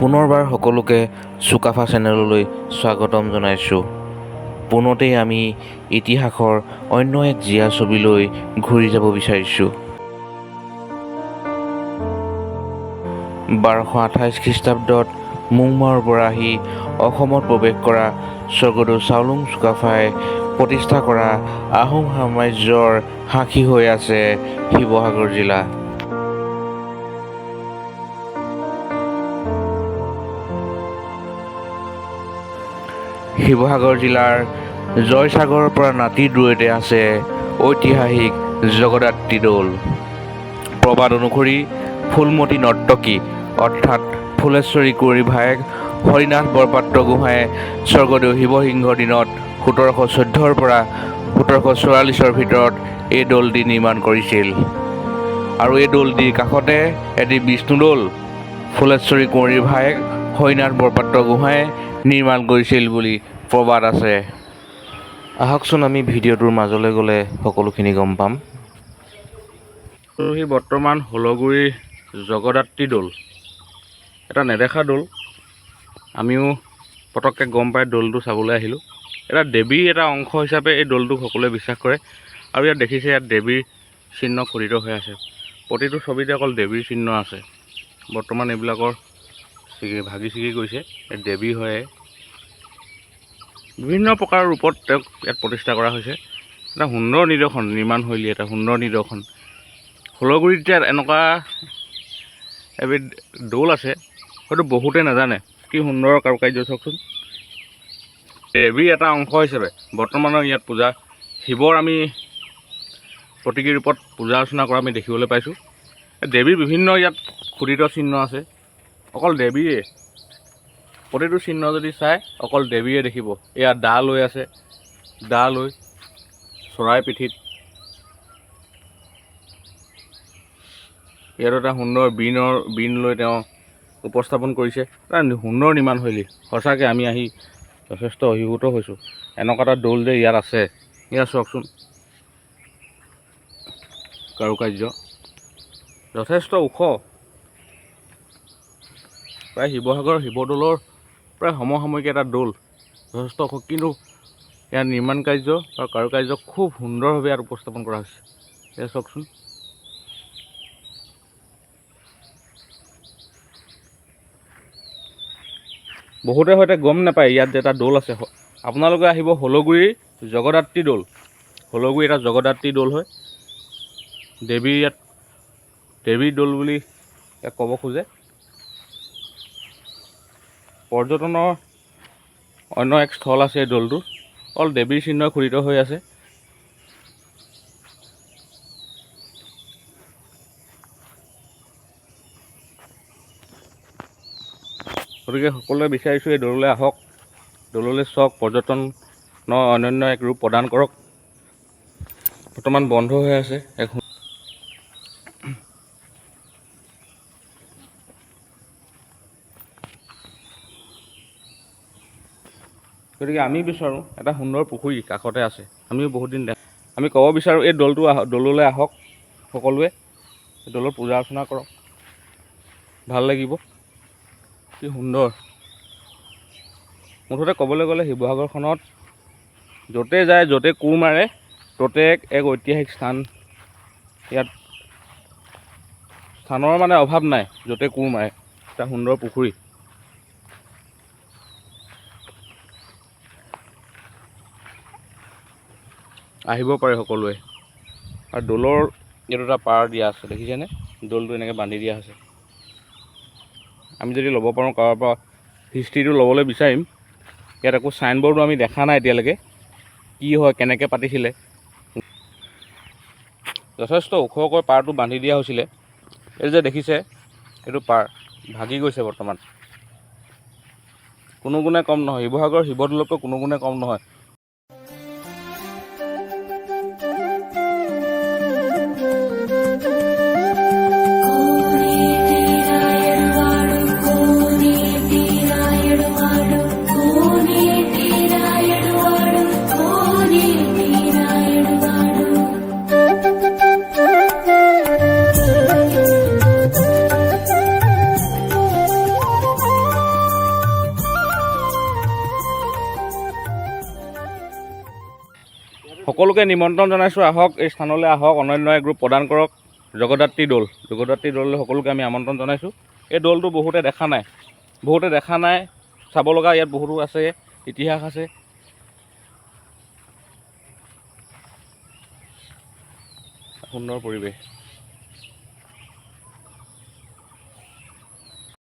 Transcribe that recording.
পুনৰবাৰ সকলোকে চুকাফা চেনেললৈ স্বাগতম জনাইছোঁ। পোনতেই আমি ইতিহাসৰ অন্য এক জীয়া ছবিলৈ ঘূৰি যাব বিচাৰিছোঁ। বাৰশ আঠাইছ খ্ৰীষ্টাব্দত মুংমাওৰ পৰা আহি অসমত প্ৰৱেশ কৰা স্বৰ্গদেউ চাওলুং চুকাফাই প্ৰতিষ্ঠা কৰা আহোম সাম্ৰাজ্যৰ সাক্ষী হৈ আছে শিৱসাগৰ জিলা। শিৱসাগৰ জিলাৰ জয়সাগৰৰ পৰা নাতি দূৰৈতে আছে ঐতিহাসিক জগদ্ধাত্ৰী দৌল প্ৰবাদ অনুসৰি ফুলমতী নৰ্তকী, অৰ্থাৎ ফুলেশ্বৰী কুঁৱৰী ভায়েক হৰিনাথ বৰপাত্ৰ গোহাঁয়ে স্বৰ্গদেউ শিৱসিংহৰ দিনত সোতৰশ চৈধ্যৰ পৰা সোতৰশ চৌৰাল্লিছৰ ভিতৰত এই দৌলটি নিৰ্মাণ কৰিছিল। আৰু এই দৌলটিৰ কাষতে এটি বিষ্ণুদৌল ফুলেশ্বৰী কুঁৱৰীৰ ভায়েক হৰিনাথ বৰপাত্ৰ গোহাঁয়ে নিৰ্মাণ কৰিছিল বুলি প্ৰবাদ আছে। আহকচোন আমি ভিডিঅ'টোৰ মাজলৈ গ'লে সকলোখিনি গম পাম। সি বৰ্তমান হলগুৰিৰ জগদ্ধাত্ৰী দৌল। এটা নেদেখা দৌল। আমিও পটককৈ গম পাই দৌলটো চাবলৈ আহিলোঁ। এটা দেৱীৰ এটা অংশ হিচাপে এই দৌলটোক সকলোৱে বিশ্বাস কৰে আৰু ইয়াত দেখিছে ইয়াত দেৱীৰ চিহ্ন খোদিত হৈ আছে। প্ৰতিটো ছবিতে অকল দেৱীৰ চিহ্ন আছে। বৰ্তমান এইবিলাকৰ ভাগি ছিগি গৈছে, দেৱী হয় বিভিন্ন প্ৰকাৰৰ ৰূপত তেওঁক ইয়াত প্ৰতিষ্ঠা কৰা হৈছে। এটা সুন্দৰ নিদৰ্শন নিৰ্মাণশৈলী এটা সুন্দৰ নিদৰ্শন। হলগুৰিত যে এনেকুৱা এবিধ দৌল আছে, হয়তো বহুতে নাজানে। কি সুন্দৰ কাৰুকাৰ্য চাওকচোন। দেৱীৰ এটা অংশ হিচাপে বৰ্তমানৰ ইয়াত পূজা, শিৱৰ আমি প্ৰতীকী ৰূপত পূজা অৰ্চনা কৰা আমি দেখিবলৈ পাইছোঁ। দেৱীৰ বিভিন্ন ইয়াত খোদিত চিহ্ন আছে। অকল দেৱীয়ে। প্ৰতিটো চিহ্ন যদি চাই, অকল দেৱীয়ে দেখিব। এয়া দা লৈ আছে। দা লৈ চৰাই পিঠিত। ইয়াত এটা সুন্দৰ বীণৰ, বীণ লৈ তেওঁ উপস্থাপন কৰিছে। এটা সুন্দৰ নিৰ্মাণশৈলী সঁচাকৈ আমি আহি যথেষ্ট অভিভূত হৈছোঁ। এনেকুৱা এটা দৌল যে ইয়াত আছে। ইয়াত চাওকচোন। কাৰুকাৰ্য। যথেষ্ট ওখ। প্ৰায় শিৱসাগৰ শিৱদৌলৰ প্ৰায় সমসাময়িক এটা দৌল। যথেষ্ট ওখ। কিন্তু ইয়াৰ নিৰ্মাণ কাৰ্য আৰু কাৰুকাৰ্য খুব সুন্দৰভাৱে ইয়াত উপস্থাপন কৰা হৈছে। এয়া চাওকচোন। বহুতে হয়তো গম নাপায় ইয়াত এটা দৌল আছে। আপোনালোকে আহিব হলগুৰিৰ জগদ্ধাত্ৰী দৌল। হলগুৰি এটা জগদ্ধাত্ৰী দৌল হয়। দেৱীৰ ইয়াত দেৱীৰ দৌল বুলি ইয়াক ক'ব খোজে। পৰ্যটনৰ অন্য এক স্থল আছে এই দৌলটো অকল দেৱীৰ চিহ্ন খোদিত হৈ আছে। গতিকে সকলোৱে বিচাৰিছোঁ এই দৌললৈ আহক। দৌললৈ চাওক পৰ্যটনৰ অনন্য এক ৰূপ প্ৰদান কৰক। বৰ্তমান বন্ধ হৈ আছে, এক গতিকে আমি বিচাৰোঁ এটা সুন্দৰ পুখুৰী কাষতে আছে। আমিও বহুত দিন আমি ক'ব বিচাৰোঁ এই দৌলটো দৌললৈ আহক সকলোৱে। দৌলত পূজা অৰ্চনা কৰক। ভাল লাগিব। কি সুন্দৰ। মুঠতে ক'বলৈ গ'লে শিৱসাগৰখনত য'তে যায় য'তে কোৰ মাৰে ত'তে এক ঐতিহাসিক স্থান। ইয়াত স্থানৰ মানে অভাৱ নাই য'তে কোৰ মাৰে। এটা সুন্দৰ পুখুৰী। আহিব পাৰে সকলোৱে। আৰু দৌলৰ ইয়াত এটা পাৰ দিয়া আছে দেখিছেনে? দৌলটো এনেকৈ বান্ধি দিয়া আছে আমি যদি ল'ব পাৰোঁ কাৰোবাৰ পৰা হিষ্ট্ৰীটো ল'বলৈ বিচাৰিম ইয়াত একো চাইনবৰ্ডো আমি দেখা নাই এতিয়ালৈকে কি হয় কেনেকৈ পাতিছিলে। যথেষ্ট ওখকৈ পাৰটো বান্ধি দিয়া হৈছিলে। এইটো যে দেখিছে এইটো পাৰ ভাগি গৈছে বৰ্তমান। কোনো গুণে কম নহয় শিৱসাগৰ শিৱদৌলতকৈ কোনো গুণে কম নহয়। সকলোকে নিমন্ত্ৰণ জনাইছোঁ, আহক, এই স্থানলৈ আহক, অনন্য এক গ্ৰুপ প্ৰদান কৰক। জগদ্ধাত্ৰী দৌল জগদাত্ৰী দৌললৈ সকলোকে আমি আমন্ত্ৰণ জনাইছোঁ। এই দৌলটো বহুতে দেখা নাই, বহুতে দেখা নাই, চাব লগা ইয়াত বহুতো আছে, ইতিহাস আছে। সুন্দৰ পৰিৱেশ।